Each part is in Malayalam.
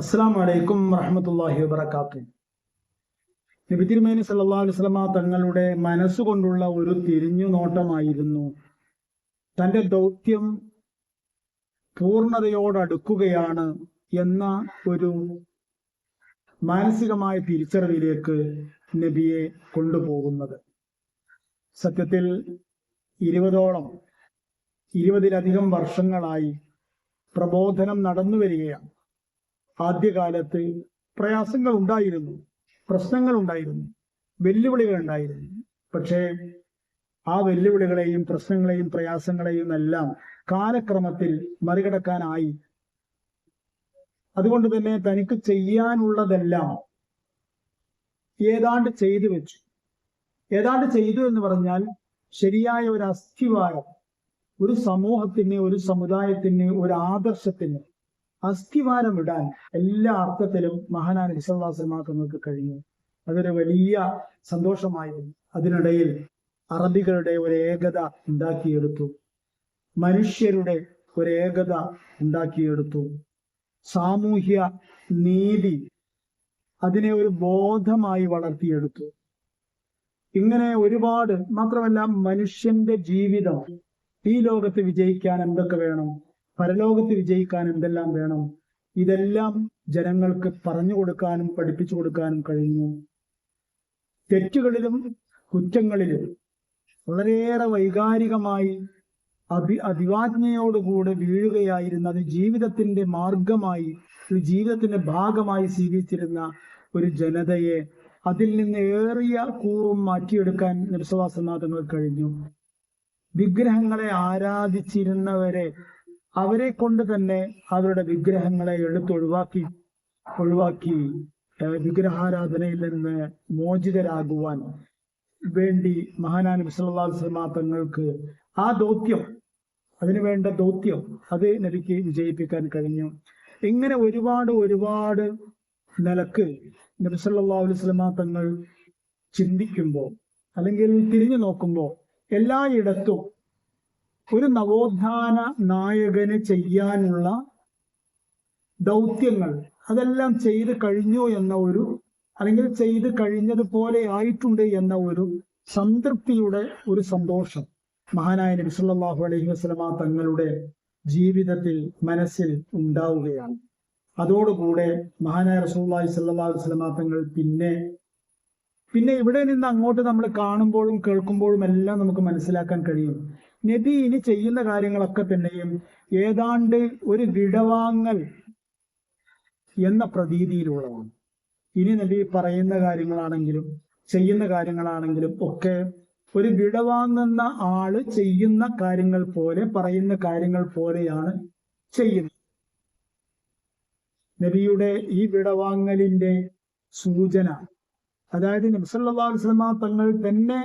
അസ്സാം വലൈക്കും വറഹമത്തല്ലാഹി വബർക്കാത്തു നബി തിരുമേനി സല്ലല്ലാഹു അലൈഹി വസല്ലമ തങ്ങളുടെ മനസ്സുകൊണ്ടുള്ള ഒരു തിരിഞ്ഞു നോട്ടമായിരുന്നു. തന്റെ ദൗത്യം പൂർണതയോടടുക്കുകയാണ് എന്ന ഒരു മാനസികമായ തിരിച്ചറിവിലേക്ക് നബിയെ കൊണ്ടുപോകുന്നത്. സത്യത്തിൽ ഇരുപതോളം ഇരുപതിലധികം വർഷങ്ങളായി പ്രബോധനം നടന്നു വരികയാണ് ആദ്യകാലത്ത് പ്രയാസങ്ങൾ ഉണ്ടായിരുന്നു പ്രശ്നങ്ങൾ ഉണ്ടായിരുന്നു വെല്ലുവിളികൾ ഉണ്ടായിരുന്നു. പക്ഷേ ആ വെല്ലുവിളികളെയും പ്രശ്നങ്ങളെയും പ്രയാസങ്ങളെയും എല്ലാം കാലക്രമത്തിൽ മറികടക്കാനായി. അതുകൊണ്ട് തന്നെ തനിക്ക് ചെയ്യാനുള്ളതെല്ലാം ഏതാണ്ട് ചെയ്തു വെച്ചു. ഏതാണ്ട് ചെയ്തു എന്ന് പറഞ്ഞാൽ ശരിയായ ഒരു അസ്ഥിവാരം ഒരു സമൂഹത്തിന് ഒരു സമുദായത്തിന് ഒരു ആദർശത്തിന് അസ്ഥിവാരം ഇടാൻ എല്ലാ അർത്ഥത്തിലും മഹാനാൻ വിശ്വാസമാക്കുന്നവർക്ക് കഴിഞ്ഞു. അതൊരു വലിയ സന്തോഷമായിരുന്നു. അതിനിടയിൽ അറബികളുടെ ഒരു ഏകത ഉണ്ടാക്കിയെടുത്തു. മനുഷ്യരുടെ ഒരു ഏകത ഉണ്ടാക്കിയെടുത്തു. സാമൂഹ്യ നീതി അതിനെ ഒരു ബോധമായി വളർത്തിയെടുത്തു. ഇങ്ങനെ ഒരുപാട് മാത്രമല്ല മനുഷ്യന്റെ ജീവിതം ഈ ലോകത്ത് വിജയിക്കാൻ എന്തൊക്കെ വേണം? പരലോകത്ത് വിജയിക്കാൻ എന്തെല്ലാം വേണം? ഇതെല്ലാം ജനങ്ങൾക്ക് പറഞ്ഞു കൊടുക്കാനും പഠിപ്പിച്ചു കൊടുക്കാനും കഴിഞ്ഞു. തെറ്റുകളിലും കുറ്റങ്ങളിലും വളരെയേറെ വൈകാരികമായി അഭി അഭിവാജ്ഞയോടുകൂടെ വീഴുകയായിരുന്ന അത് ജീവിതത്തിന്റെ മാർഗമായി ഒരു ജീവിതത്തിന്റെ ഭാഗമായി സ്വീകരിച്ചിരുന്ന ഒരു ജനതയെ അതിൽ നിന്ന് ഏറിയ കൂറും മാറ്റിയെടുക്കാൻ നിർസവാസനാഥങ്ങൾ കഴിഞ്ഞു. വിഗ്രഹങ്ങളെ ആരാധിച്ചിരുന്നവരെ അവരെ കൊണ്ട് തന്നെ അവരുടെ വിഗ്രഹങ്ങളെ എടുത്തൊഴിവാക്കി ഒഴിവാക്കി വിഗ്രഹാരാധനയിൽ നിന്ന് മോചിതരാകുവാൻ വേണ്ടി മഹാനാൻ വിസ്ലാസ്ലമാ തങ്ങൾക്ക് ആ ദൗത്യം അതിനുവേണ്ട ദൗത്യം അത് നബിക്ക് വിജയിപ്പിക്കാൻ കഴിഞ്ഞു. ഇങ്ങനെ ഒരുപാട് ഒരുപാട് നിലയ്ക്ക് നബി അലുസ്ലമാ അലുസ്ലമ തങ്ങൾ ചിന്തിക്കുമ്പോൾ അല്ലെങ്കിൽ തിരിഞ്ഞു നോക്കുമ്പോൾ എല്ലായിടത്തും ഒരു നവോത്ഥാന നായകന് ചെയ്യാനുള്ള ദൗത്യങ്ങൾ അതെല്ലാം ചെയ്ത് കഴിഞ്ഞു എന്ന ഒരു അല്ലെങ്കിൽ ചെയ്ത് കഴിഞ്ഞതുപോലെ ആയിട്ടുണ്ട് എന്ന ഒരു സംതൃപ്തിയുടെ ഒരു സന്തോഷം മഹാനായ നബി സല്ലല്ലാഹു അലൈഹി വസല്ലമ തങ്ങളുടെ ജീവിതത്തിൽ മനസ്സിൽ ഉണ്ടാവുകയാണ്. അതോടുകൂടെ മഹാനായ റസൂലുള്ളാഹി സല്ലല്ലാഹു അലൈഹി വസല്ലമ തങ്ങൾ പിന്നെ പിന്നെ ഇവിടെ നിന്ന് അങ്ങോട്ട് നമ്മൾ കാണുമ്പോഴും കേൾക്കുമ്പോഴും എല്ലാം നമുക്ക് മനസ്സിലാക്കാൻ കഴിയും. നബി ഇനി ചെയ്യുന്ന കാര്യങ്ങളൊക്കെ തന്നെയും ഏതാണ്ട് ഒരു വിടവാങ്ങൽ എന്ന പ്രതീതിയിലുള്ളതാണ്. ഇനി നബി പറയുന്ന കാര്യങ്ങളാണെങ്കിലും ചെയ്യുന്ന കാര്യങ്ങളാണെങ്കിലും ഒക്കെ ഒരു വിടവാങ്ങുന്ന ആൾ ചെയ്യുന്ന കാര്യങ്ങൾ പോലെ പറയുന്ന കാര്യങ്ങൾ പോലെയാണ് ചെയ്യുന്നത്. നബിയുടെ ഈ വിടവാങ്ങലിന്റെ സൂചന അതായത് നബ്സല്ലാ വസ്ലമ തങ്ങൾ തന്നെ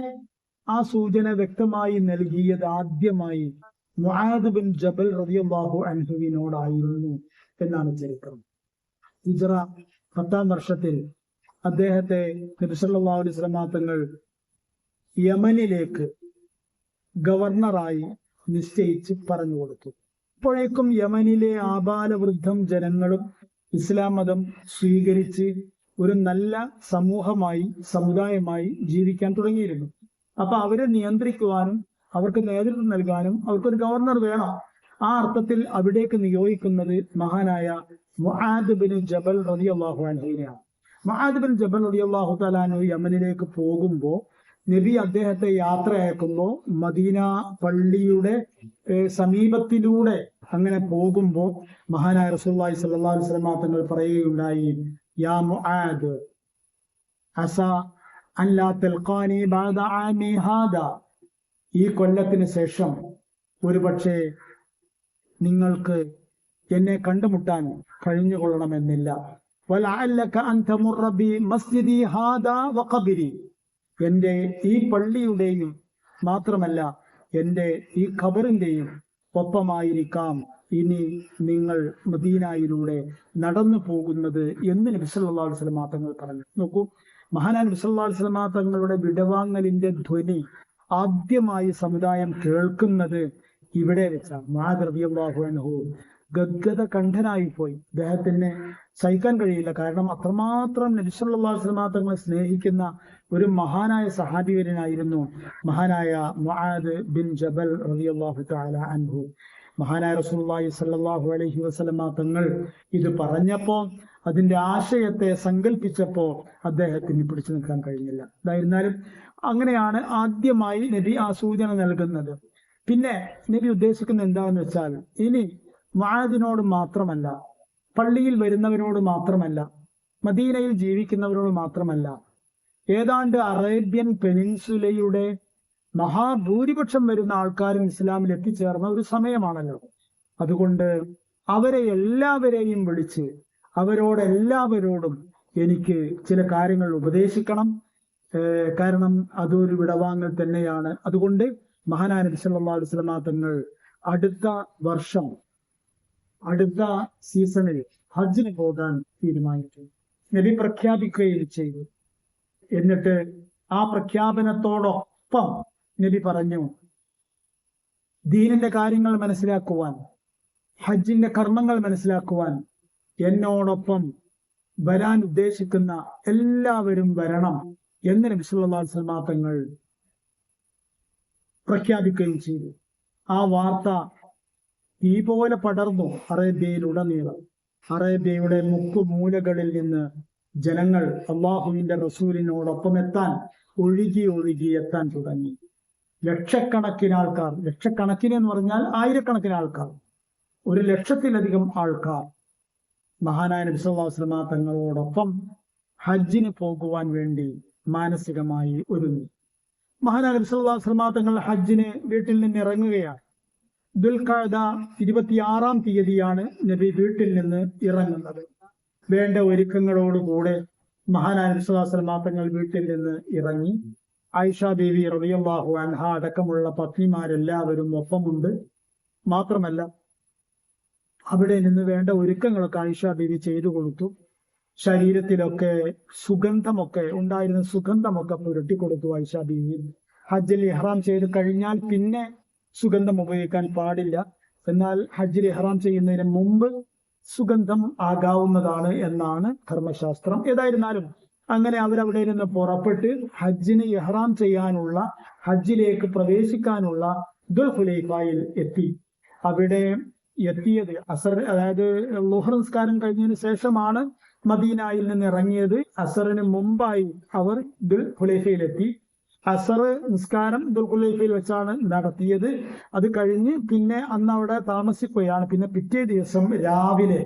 ആ സൂചന വ്യക്തമായി നൽകിയത് ആദ്യമായി മുആദ് ബിൻ ജബൽ റളിയല്ലാഹു അൻഹുവിനോടായിരുന്നു എന്നാണ് ചരിത്രം. ഹിജറ പത്താം വർഷത്തിൽ അദ്ദേഹത്തെ നബിസല്ലാ അലൈഹി യമനിലേക്ക് ഗവർണറായി നിശ്ചയിച്ച് പറഞ്ഞു കൊടുത്തു. ഇപ്പോഴേക്കും യമനിലെ ആബാലവൃദ്ധം ജനങ്ങളും ഇസ്ലാം മതം സ്വീകരിച്ച് ഒരു നല്ല സമൂഹമായി സമുദായമായി ജീവിക്കാൻ തുടങ്ങിയിരുന്നു. അപ്പൊ അവരെ നിയന്ത്രിക്കുവാനും അവർക്ക് നേതൃത്വം നൽകാനും അവർക്കൊരു ഗവർണർ വേണം. ആ അർത്ഥത്തിൽ അവിടേക്ക് നിയോഗിക്കുന്നത് മഹാനായ മുഹാദ് ബിൻ ജബൽ റതി അള്ളാഹു അൻഹീനെയാണ് ജബൽ റതി അള്ളാഹു തലാനു യമനിലേക്ക് പോകുമ്പോൾ നബി അദ്ദേഹത്തെ യാത്ര മദീന പള്ളിയുടെ സമീപത്തിലൂടെ അങ്ങനെ പോകുമ്പോൾ മഹാനായ റസൂല്ലായി സല്ലാ വസല്ലം തങ്ങൾ പറയുകയുണ്ടായി യാ മുആദ് അസ ബഅദ ആമി ഈ കൊല്ലത്തിന് ശേഷം ഒരുപക്ഷെ നിങ്ങൾക്ക് എന്നെ കണ്ടുമുട്ടാൻ കഴിഞ്ഞുകൊള്ളണമെന്നില്ല. എന്റെ ഈ പള്ളിയുടെയും മാത്രമല്ല എന്റെ ഈ ഖബറിന്റെയും ഒപ്പമായിരിക്കാം ഇനി നിങ്ങൾ മദീനായിലൂടെ നടന്നു പോകുന്നത് എന്ന് നബി സല്ലല്ലാഹു അലൈഹി വസല്ലം തങ്ങൾ പറഞ്ഞു. നോക്കൂ മഹാനാൻ അലൈഹി വസല്ലം തങ്ങളുടെ വിടവാങ്ങലിന്റെ ധ്വനി ആദ്യമായി സമുദായം കേൾക്കുന്നത് ഇവിടെ വെച്ചാണ്. മാതൃവ്യഹു ഗദ്ഗത കണ്ഠനായി പോയി. അദ്ദേഹത്തിന് സഹിക്കാൻ കഴിയില്ല. കാരണം അത്രമാത്രം നബിസ്വല്ലാ തങ്ങളെ സ്നേഹിക്കുന്ന ഒരു മഹാനായ സഹാബിവരനായിരുന്നു മഹാനായ മുആദ് ബിൻ ജബൽ തആല അൻഹു. മഹാനായ റസൂലുള്ളാഹി സല്ലാഹു അലഹി വസ്ലമ തങ്ങൾ ഇത് പറഞ്ഞപ്പോൾ അതിന്റെ ആശയത്തെ സങ്കല്പിച്ചപ്പോൾ അദ്ദേഹത്തിന് പിടിച്ചു നിൽക്കാൻ കഴിഞ്ഞില്ല. എന്തായിരുന്നാലും അങ്ങനെയാണ് ആദ്യമായി നബി ആ സൂചന നൽകുന്നത്. പിന്നെ നബി ഉദ്ദേശിക്കുന്നത് എന്താണെന്ന് വെച്ചാൽ ഇനി വാഴതിനോട് മാത്രമല്ല പള്ളിയിൽ വരുന്നവരോട് മാത്രമല്ല മദീനയിൽ ജീവിക്കുന്നവരോട് മാത്രമല്ല ഏതാണ്ട് അറേബ്യൻ പെനിൻസുലയുടെ മഹാഭൂരിപക്ഷം വരുന്ന ആൾക്കാരും ഇസ്ലാമിൽ എത്തിച്ചേർന്ന ഒരു സമയമാണല്ലോ. അതുകൊണ്ട് അവരെ എല്ലാവരെയും വിളിച്ച് അവരോടെല്ലാവരോടും എനിക്ക് ചില കാര്യങ്ങൾ ഉപദേശിക്കണം. കാരണം അതൊരു വിടവാങ്ങൽ തന്നെയാണ്. അതുകൊണ്ട് മഹാനായ നബി സല്ലല്ലാഹു അലൈഹി തങ്ങൾ അടുത്ത വർഷം അടുത്ത സീസണിൽ ഹജ്ജിന് പോകാൻ തീരുമാനിച്ചു. നബി പ്രഖ്യാപിക്കുകയും ചെയ്തു. എന്നിട്ട് ആ പ്രഖ്യാപനത്തോടൊപ്പം നബി പറഞ്ഞു ദീനിന്റെ കാര്യങ്ങൾ മനസ്സിലാക്കുവാൻ ഹജ്ജിന്റെ കർമ്മങ്ങൾ മനസ്സിലാക്കുവാൻ എന്നോടൊപ്പം വരാൻ ഉദ്ദേശിക്കുന്ന എല്ലാവരും വരണം എന്ന് നബി സല്ലല്ലാഹു അലൈഹി തങ്ങൾ പ്രഖ്യാപിക്കുകയും ചെയ്തു. ആ വാർത്ത ഈ പോലെ പടർന്നു അറേബ്യയിലുടനീളം. അറേബ്യയുടെ മുക്കുമൂലകളിൽ നിന്ന് ജനങ്ങൾ അള്ളാഹുവിന്റെ റസൂലിനോടൊപ്പം എത്താൻ ഒഴുകി ഒഴുകി എത്താൻ തുടങ്ങി. ലക്ഷക്കണക്കിന് ആൾക്കാർ. ലക്ഷക്കണക്കിന് എന്ന് പറഞ്ഞാൽ ആയിരക്കണക്കിന് ആൾക്കാർ. ഒരു ലക്ഷത്തിലധികം ആൾക്കാർ. മഹാനായ നബിസ്വല്ലാസ്ലമ തങ്ങളോടൊപ്പം ഹജ്ജിന് പോകുവാൻ വേണ്ടി മാനസികമായി ഒരുങ്ങി. മഹാനായ നബിസ്വല്ലാസ്ലമ തങ്ങൾ ഹജ്ജിന് വീട്ടിൽ നിന്ന് ഇറങ്ങുകയാണ്. ദുൽഖാദ ഇരുപത്തിയാറാം തീയതിയാണ് നബി വീട്ടിൽ നിന്ന് ഇറങ്ങുന്നത്. വേണ്ട ഒരുക്കങ്ങളോടുകൂടെ മഹാനായ നബിസ്വല്ലാസ്ലമ തങ്ങൾ വീട്ടിൽ നിന്ന് ഇറങ്ങി. ആയിഷ ബീവി റളിയല്ലാഹു അൻഹ അടക്കമുള്ള പത്നിമാരെല്ലാവരും ഒപ്പമുണ്ട്. മാത്രമല്ല അവിടെ നിന്ന് വേണ്ട ഒരുക്കങ്ങളൊക്കെ ആയിഷ ബീവി ചെയ്തു കൊടുത്തു. ശരീരത്തിലൊക്കെ സുഗന്ധമൊക്കെ ഉണ്ടായിരുന്ന സുഗന്ധമൊക്കെ പുരട്ടി കൊടുത്തു ഐഷ ബീവി ഹജ്ജിൽ ഇഹ്റാം ചെയ്ത് കഴിഞ്ഞാൽ പിന്നെ സുഗന്ധം ഉപയോഗിക്കാൻ പാടില്ല. എന്നാൽ ഹജ്ജിൽ ഇഹ്റാം ചെയ്യുന്നതിന് മുമ്പ് സുഗന്ധം ആകാവുന്നതാണ് എന്നാണ് ധർമ്മശാസ്ത്രം. ഏതായിരുന്നാലും അങ്ങനെ അവരവിടെ നിന്ന് പുറപ്പെട്ട് ഹജ്ജിന് ഇഹ്റാം ചെയ്യാനുള്ള ഹജ്ജിലേക്ക് പ്രവേശിക്കാനുള്ള ദുൽഹുലൈഫായിൽ എത്തി. അവിടെ എത്തിയത് അസർ അതായത് ലുഹർ നിസ്കാരം കഴിഞ്ഞതിന് ശേഷമാണ് മദീനായിൽ നിന്ന് ഇറങ്ങിയത്. അസറിന് മുമ്പായി അവർ ദുൽ ഹുലൈഫയിലെത്തി അസർ നിസ്കാരം ദുൽഖുലൈഫയിൽ വെച്ചാണ് നടത്തിയത്. അത് കഴിഞ്ഞ് പിന്നെ അന്ന് അവിടെ താമസിക്കുകയാണ്. പിന്നെ പിറ്റേ ദിവസം രാവിലെ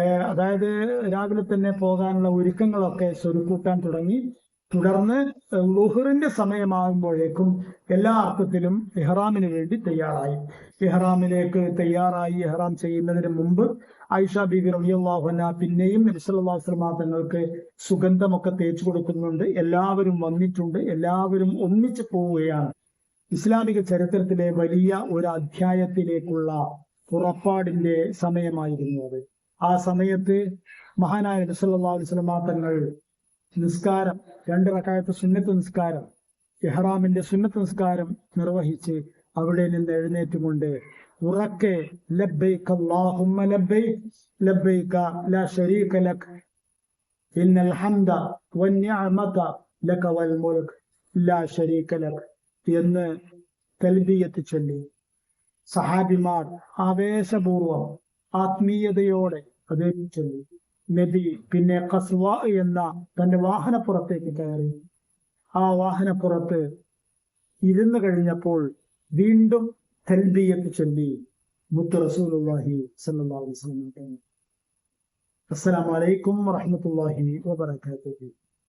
അതായത് രാവിലെ തന്നെ പോകാനുള്ള ഒരുക്കങ്ങളൊക്കെ സ്വരുക്കൂട്ടാൻ തുടങ്ങി. തുടർന്ന് ലുഹറിന്റെ സമയമാകുമ്പോഴേക്കും എല്ലാ അർത്ഥത്തിലും ഇഹ്റാമിന് വേണ്ടി തയ്യാറായി. ഇഹ്റാമിലേക്ക് തയ്യാറായി ഇഹ്റാം ചെയ്യുന്നതിന് മുമ്പ് ഐഷ ബിബി റളിയല്ലാഹുന പിന്നെയും നബിസ്വല്ലാസ്ലമാ തങ്ങൾക്ക് സുഗന്ധമൊക്കെ തേച്ചു കൊടുക്കുന്നുണ്ട്. എല്ലാവരും വന്നിട്ടുണ്ട്. എല്ലാവരും ഒന്നിച്ചു പോവുകയാണ്. ഇസ്ലാമിക ചരിത്രത്തിലെ വലിയ ഒരു അധ്യായത്തിലേക്കുള്ള പുറപ്പാടിന്റെ സമയമായിരുന്നു അത്. ആ സമയത്ത് മഹാനായ നബിസല്ലാ വസ്ലമ തങ്ങൾ നിസ്കാരം രണ്ട് റക്കായത്ത് സുന്നത്ത് നിസ്കാരം ഇഹ്റാമിന്റെ സുന്നത്ത് നിസ്കാരം നിർവഹിച്ച് അവിടെ നിന്ന് എഴുന്നേറ്റുകൊണ്ട് ഉറക്കെ അല്ലാഹുമ്മ ലാ ശരീക ഹംദ ലക വൽ മുൽക് ലാ ശരീക എന്ന് തൽബിയത്ത് ചൊല്ലി. സഹാബിമാർ ആവേശപൂർവം ആത്മീയതയോടെ ചൊല്ലി നബി പിന്നെ കസ്വ എന്ന തന്റെ വാഹനപ്പുറത്തേക്ക് കയറി. ആ വാഹനപ്പുറത്ത് ഇരുന്നു കഴിഞ്ഞപ്പോൾ വീണ്ടും തൽബിയത്ത് ചൊല്ലി. മുത്ത് റസൂലുള്ളാഹി സല്ലല്ലാഹു അലൈഹി വസല്ലം അസ്സലാമു അലൈക്കും വബറകാതുഹു.